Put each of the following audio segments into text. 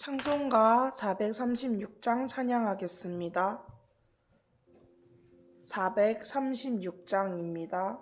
찬송가 436장 찬양하겠습니다. 436장입니다.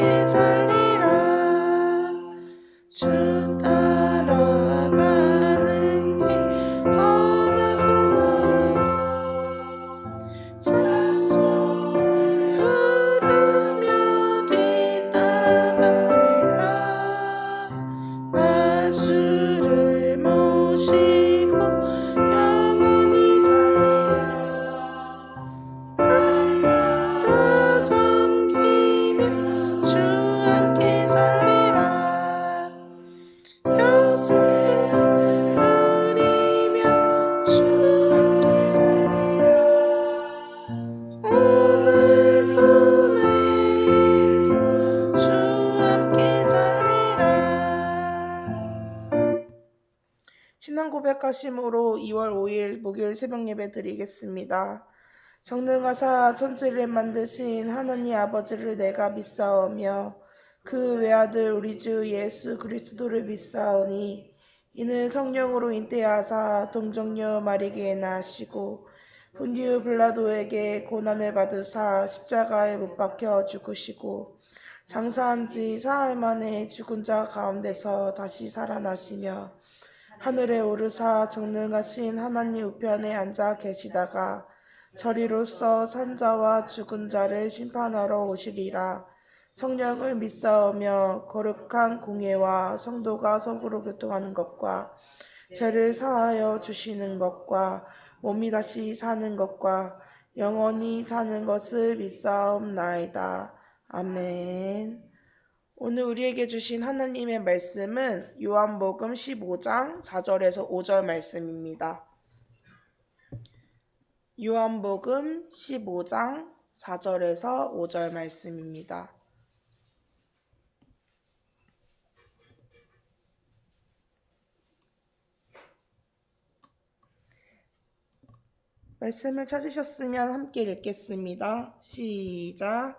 함 신앙 고백하심으로 2월 5일 목요일 새벽 예배 드리겠습니다. 정능하사 천지를 만드신 하나님 아버지를 내가 믿사오며 그 외아들 우리 주 예수 그리스도를 믿사오니 이는 성령으로 인태하사 동정녀 마리게 낳으시고 본디우 블라도에게 고난을 받으사 십자가에 못 박혀 죽으시고 장사한 지 사흘 만에 죽은 자 가운데서 다시 살아나시며 하늘에 오르사 정능하신 하나님 우편에 앉아 계시다가 저리로서 산자와 죽은 자를 심판하러 오시리라. 성령을 믿사오며 거룩한 공예와 성도가 서로 교통하는 것과 죄를 사하여 주시는 것과 몸이 다시 사는 것과 영원히 사는 것을 믿사옵나이다. 아멘. 오늘 우리에게 주신 하나님의 말씀은 요한복음 15장 4절에서 5절 말씀입니다. 요한복음 15장 4절에서 5절 말씀입니다. 말씀을 찾으셨으면 함께 읽겠습니다. 시작.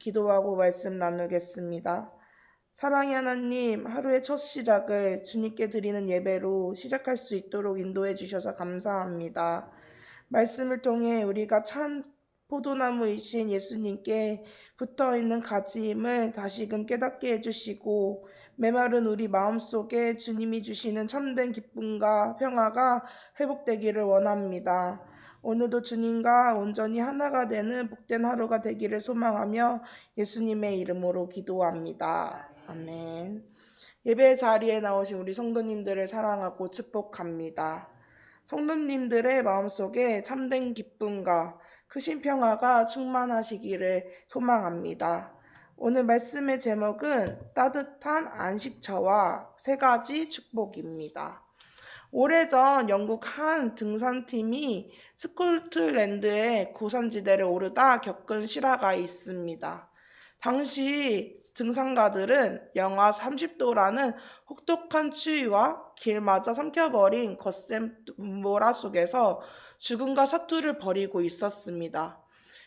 기도하고 말씀 나누겠습니다. 사랑의 하나님, 하루의 첫 시작을 주님께 드리는 예배로 시작할 수 있도록 인도해 주셔서 감사합니다. 말씀을 통해 우리가 참 포도나무이신 예수님께 붙어 있는 가지임을 다시금 깨닫게 해주시고 메마른 우리 마음속에 주님이 주시는 참된 기쁨과 평화가 회복되기를 원합니다. 오늘도 주님과 온전히 하나가 되는 복된 하루가 되기를 소망하며 예수님의 이름으로 기도합니다. 아멘. 예배 자리에 나오신 우리 성도님들을 사랑하고 축복합니다. 성도님들의 마음속에 참된 기쁨과 크신 평화가 충만하시기를 소망합니다. 오늘 말씀의 제목은 따뜻한 안식처와 세 가지 축복입니다. 오래전 영국 한 등산팀이 스코틀랜드의 고산지대를 오르다 겪은 실화가 있습니다. 당시 등산가들은 영하 30도라는 혹독한 추위와 길마저 삼켜버린 거센 눈보라 속에서 죽음과 사투를 벌이고 있었습니다.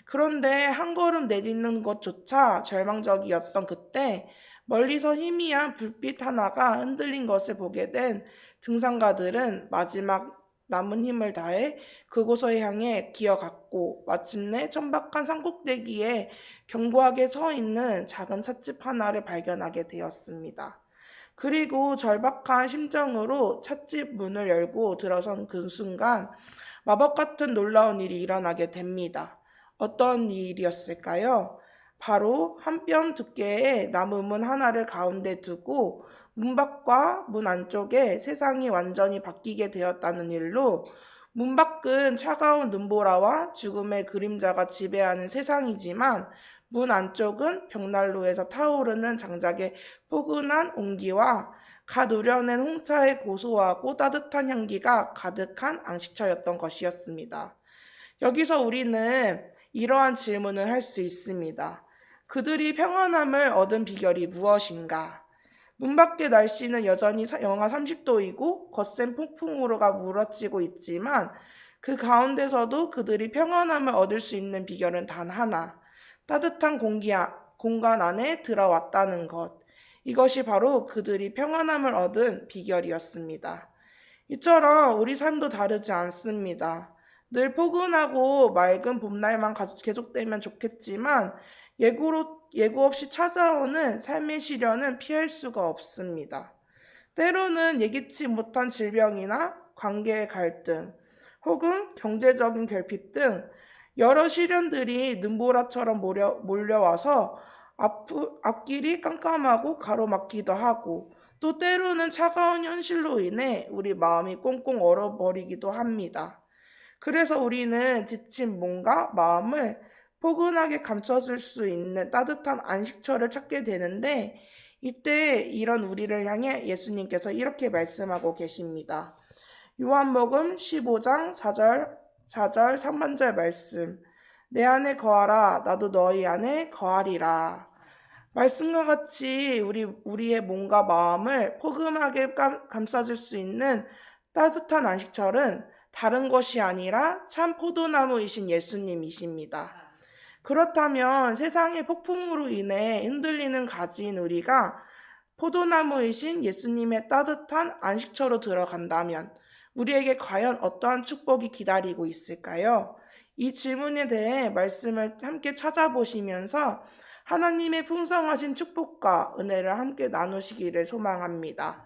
그런데 한 걸음 내딛는 것조차 절망적이었던 그때 멀리서 희미한 불빛 하나가 흔들린 것을 보게 된 등산가들은 마지막 남은 힘을 다해 그곳을 향해 기어갔고 마침내 천박한 산꼭대기에 견고하게 서 있는 작은 찻집 하나를 발견하게 되었습니다. 그리고 절박한 심정으로 찻집 문을 열고 들어선 그 순간 마법 같은 놀라운 일이 일어나게 됩니다. 어떤 일이었을까요? 바로 한 뼘 두께의 나무 문 하나를 가운데 두고 문 밖과 문 안쪽에 세상이 완전히 바뀌게 되었다는 일로 문 밖은 차가운 눈보라와 죽음의 그림자가 지배하는 세상이지만 문 안쪽은 벽난로에서 타오르는 장작의 포근한 온기와 갓 우려낸 홍차의 고소하고 따뜻한 향기가 가득한 안식처였던 것이었습니다. 여기서 우리는 이러한 질문을 할 수 있습니다. 그들이 평안함을 얻은 비결이 무엇인가? 문 밖의 날씨는 여전히 영하 30도이고 거센 폭풍우로가 물어치고 있지만 그 가운데서도 그들이 평안함을 얻을 수 있는 비결은 단 하나. 따뜻한 공기, 공간 안에 들어왔다는 것. 이것이 바로 그들이 평안함을 얻은 비결이었습니다. 이처럼 우리 삶도 다르지 않습니다. 늘 포근하고 맑은 봄날만 계속되면 좋겠지만 예고로, 예고 없이 찾아오는 삶의 시련은 피할 수가 없습니다. 때로는 예기치 못한 질병이나 관계의 갈등, 혹은 경제적인 결핍 등 여러 시련들이 눈보라처럼 몰려, 몰려와서 앞, 앞길이 깜깜하고 가로막기도 하고 또 때로는 차가운 현실로 인해 우리 마음이 꽁꽁 얼어버리기도 합니다. 그래서 우리는 지친 몸과 마음을 포근하게 감춰줄 수 있는 따뜻한 안식처를 찾게 되는데 이때 이런 우리를 향해 예수님께서 이렇게 말씀하고 계십니다. 요한복음 15장 4절 4절 3반절 말씀. 내 안에 거하라. 나도 너희 안에 거하리라. 말씀과 같이 우리 우리의 몸과 마음을 포근하게 감, 감싸줄 수 있는 따뜻한 안식처는 다른 것이 아니라 참 포도나무이신 예수님이십니다. 그렇다면 세상의 폭풍으로 인해 흔들리는 가지인 우리가 포도나무이신 예수님의 따뜻한 안식처로 들어간다면 우리에게 과연 어떠한 축복이 기다리고 있을까요? 이 질문에 대해 말씀을 함께 찾아보시면서 하나님의 풍성하신 축복과 은혜를 함께 나누시기를 소망합니다.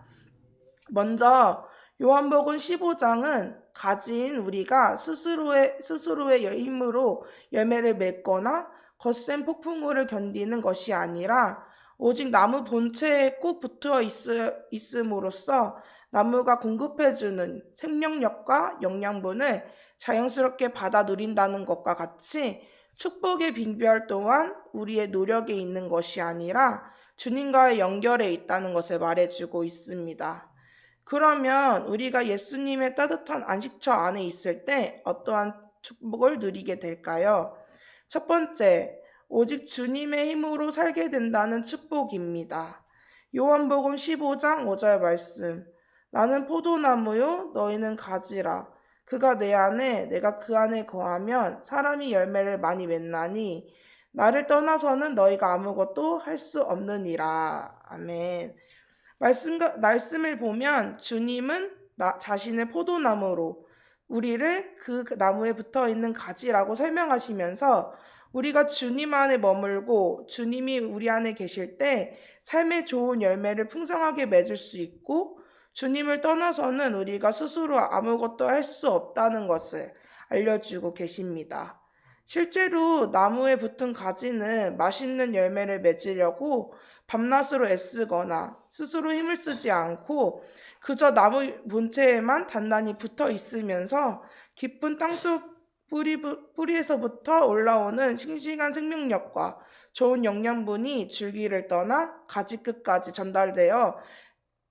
먼저 요한복음 15장은 가진 우리가 스스로의 스스로의 힘으로 열매를 맺거나 거센 폭풍우를 견디는 것이 아니라 오직 나무 본체에 꼭 붙어 있, 있음으로써 나무가 공급해주는 생명력과 영양분을 자연스럽게 받아 누린다는 것과 같이 축복의 빙별 또한 우리의 노력에 있는 것이 아니라 주님과의 연결에 있다는 것을 말해주고 있습니다. 그러면 우리가 예수님의 따뜻한 안식처 안에 있을 때 어떠한 축복을 누리게 될까요? 첫 번째, 오직 주님의 힘으로 살게 된다는 축복입니다. 요한복음 15장 5절 말씀. 나는 포도나무요, 너희는 가지라. 그가 내 안에, 내가 그 안에 거하면 사람이 열매를 많이 맺나니, 나를 떠나서는 너희가 아무것도 할 수 없느니라. 아멘. 말씀, 말씀을 보면 주님은 나, 자신의 포도나무로 우리를 그 나무에 붙어 있는 가지라고 설명하시면서 우리가 주님 안에 머물고 주님이 우리 안에 계실 때 삶의 좋은 열매를 풍성하게 맺을 수 있고 주님을 떠나서는 우리가 스스로 아무것도 할 수 없다는 것을 알려주고 계십니다. 실제로 나무에 붙은 가지는 맛있는 열매를 맺으려고 밤낮으로 애쓰거나 스스로 힘을 쓰지 않고 그저 나무 본체에만 단단히 붙어 있으면서 깊은 땅속 뿌리, 뿌리에서부터 올라오는 싱싱한 생명력과 좋은 영양분이 줄기를 떠나 가지 끝까지 전달되어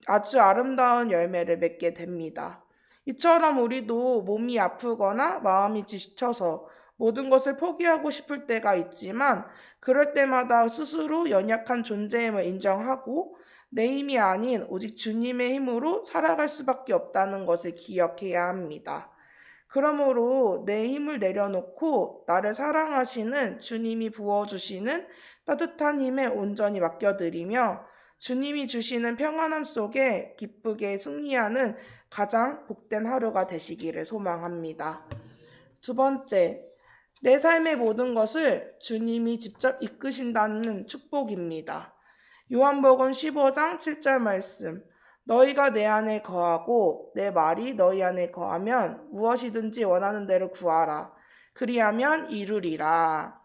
아주 아름다운 열매를 맺게 됩니다. 이처럼 우리도 몸이 아프거나 마음이 지쳐서 모든 것을 포기하고 싶을 때가 있지만 그럴 때마다 스스로 연약한 존재임을 인정하고 내 힘이 아닌 오직 주님의 힘으로 살아갈 수밖에 없다는 것을 기억해야 합니다. 그러므로 내 힘을 내려놓고 나를 사랑하시는 주님이 부어주시는 따뜻한 힘에 온전히 맡겨드리며 주님이 주시는 평안함 속에 기쁘게 승리하는 가장 복된 하루가 되시기를 소망합니다. 두 번째, 내 삶의 모든 것을 주님이 직접 이끄신다는 축복입니다. 요한복음 15장 7절 말씀. 너희가 내 안에 거하고 내 말이 너희 안에 거하면 무엇이든지 원하는 대로 구하라. 그리하면 이루리라.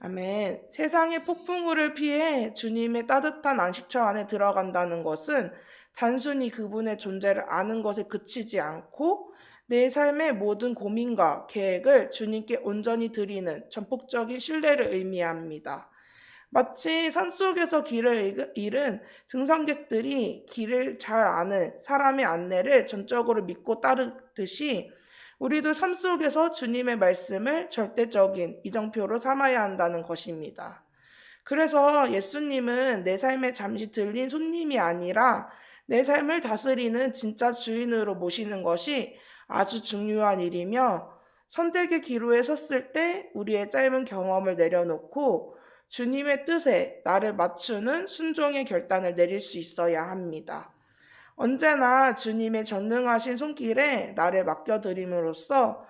아멘. 세상의 폭풍우를 피해 주님의 따뜻한 안식처 안에 들어간다는 것은 단순히 그분의 존재를 아는 것에 그치지 않고 내 삶의 모든 고민과 계획을 주님께 온전히 드리는 전폭적인 신뢰를 의미합니다. 마치 산속에서 길을 잃은 등산객들이 길을 잘 아는 사람의 안내를 전적으로 믿고 따르듯이 우리도 삶 속에서 주님의 말씀을 절대적인 이정표로 삼아야 한다는 것입니다. 그래서 예수님은 내 삶에 잠시 들린 손님이 아니라 내 삶을 다스리는 진짜 주인으로 모시는 것이 아주 중요한 일이며 선택의 기로에 섰을 때 우리의 짧은 경험을 내려놓고 주님의 뜻에 나를 맞추는 순종의 결단을 내릴 수 있어야 합니다. 언제나 주님의 전능하신 손길에 나를 맡겨드림으로써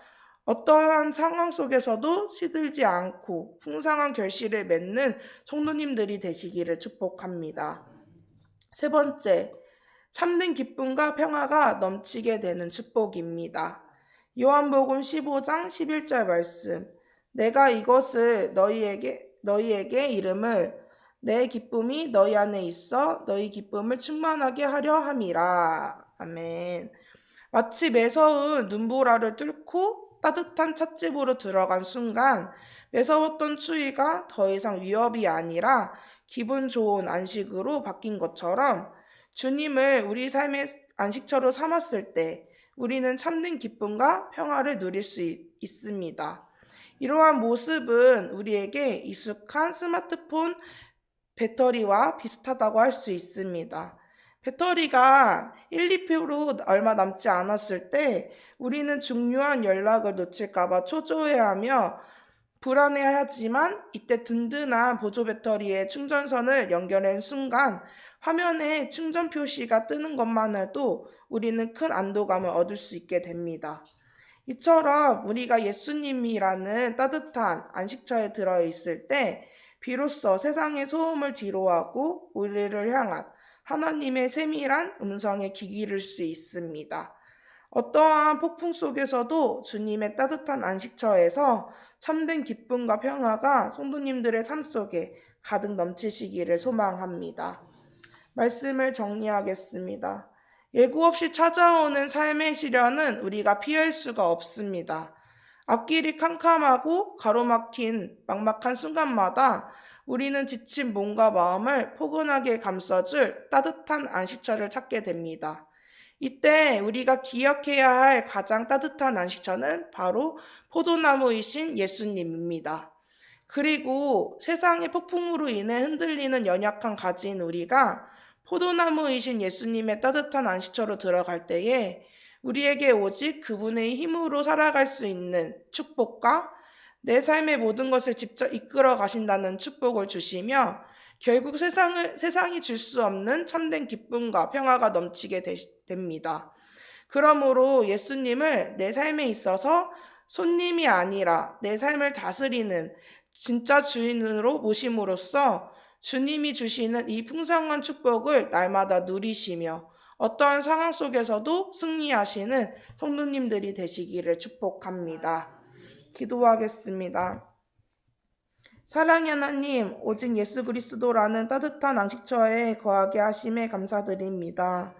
어떠한 상황 속에서도 시들지 않고 풍성한 결실을 맺는 성도님들이 되시기를 축복합니다. 세 번째, 참된 기쁨과 평화가 넘치게 되는 축복입니다. 요한복음 15장 11절 말씀. 내가 이것을 너희에게 너희에게 이름을 내 기쁨이 너희 안에 있어 너희 기쁨을 충만하게 하려 함이라. 아멘. 마치 매서운 눈보라를 뚫고 따뜻한 찻집으로 들어간 순간 매서웠던 추위가 더 이상 위협이 아니라 기분 좋은 안식으로 바뀐 것처럼 주님을 우리 삶의 안식처로 삼았을 때 우리는 참된 기쁨과 평화를 누릴 수 있습니다. 이러한 모습은 우리에게 익숙한 스마트폰 배터리와 비슷하다고 할 수 있습니다. 배터리가 1, 2% 얼마 남지 않았을 때 우리는 중요한 연락을 놓칠까봐 초조해하며 불안해하지만 이때 든든한 보조 배터리에 충전선을 연결한 순간 화면에 충전 표시가 뜨는 것만 해도 우리는 큰 안도감을 얻을 수 있게 됩니다. 이처럼 우리가 예수님이라는 따뜻한 안식처에 들어 있을 때 비로소 세상의 소음을 뒤로하고 우리를 향한 하나님의 세밀한 음성에 귀 기를 수 있습니다. 어떠한 폭풍 속에서도 주님의 따뜻한 안식처에서 참된 기쁨과 평화가 성도님들의 삶 속에 가득 넘치시기를 소망합니다. 말씀을 정리하겠습니다. 예고 없이 찾아오는 삶의 시련은 우리가 피할 수가 없습니다. 앞길이 캄캄하고 가로막힌 막막한 순간마다 우리는 지친 몸과 마음을 포근하게 감싸줄 따뜻한 안식처를 찾게 됩니다. 이때 우리가 기억해야 할 가장 따뜻한 안식처는 바로 포도나무이신 예수님입니다. 그리고 세상의 폭풍으로 인해 흔들리는 연약한 가지인 우리가 포도나무이신 예수님의 따뜻한 안식처로 들어갈 때에 우리에게 오직 그분의 힘으로 살아갈 수 있는 축복과 내 삶의 모든 것을 직접 이끌어 가신다는 축복을 주시며 결국 세상을, 세상이 줄 수 없는 참된 기쁨과 평화가 넘치게 되, 됩니다. 그러므로 예수님을 내 삶에 있어서 손님이 아니라 내 삶을 다스리는 진짜 주인으로 모심으로써 주님이 주시는 이 풍성한 축복을 날마다 누리시며 어떠한 상황 속에서도 승리하시는 성도님들이 되시기를 축복합니다. 기도하겠습니다. 사랑의 하나님, 오직 예수 그리스도라는 따뜻한 안식처에 거하게 하심에 감사드립니다.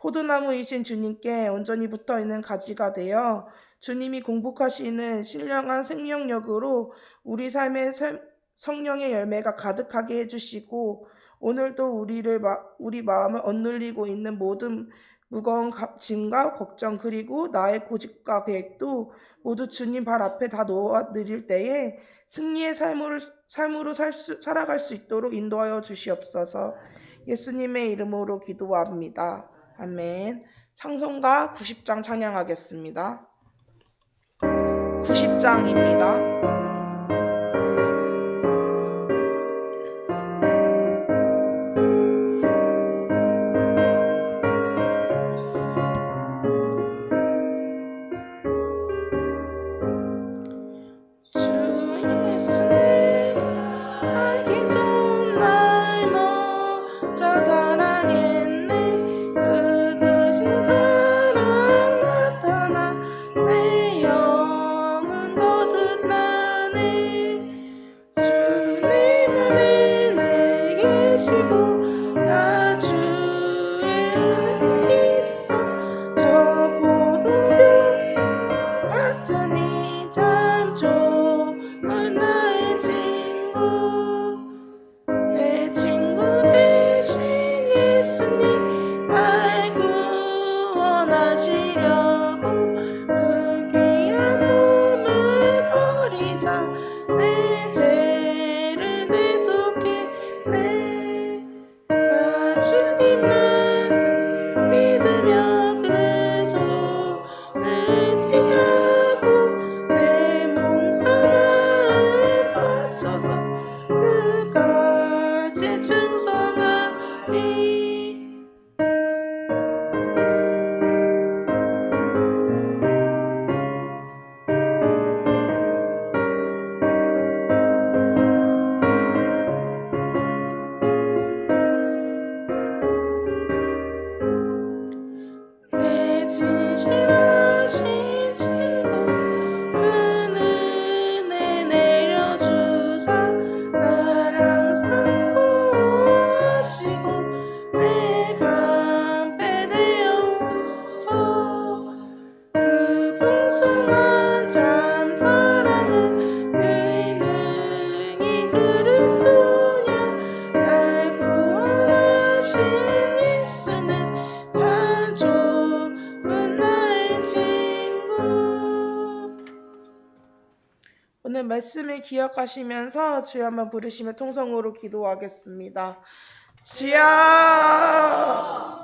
포도나무이신 주님께 온전히 붙어 있는 가지가 되어 주님이 공복하시는 신령한 생명력으로 우리 삶의 설- 성령의 열매가 가득하게 해주시고 오늘도 우리를 마- 우리 마음을 억눌리고 있는 모든 무거운 가- 짐과 걱정 그리고 나의 고집과 계획도 모두 주님 발 앞에 다 놓아 드릴 때에 승리의 삶을, 삶으로 살 수, 살아갈 수 있도록 인도하여 주시옵소서 예수님의 이름으로 기도합니다. 아멘. 찬송가 90장 찬양하겠습니다. 90장입니다. 기억하시면서 주여 한번 부르시며 통성으로 기도하겠습니다. 주여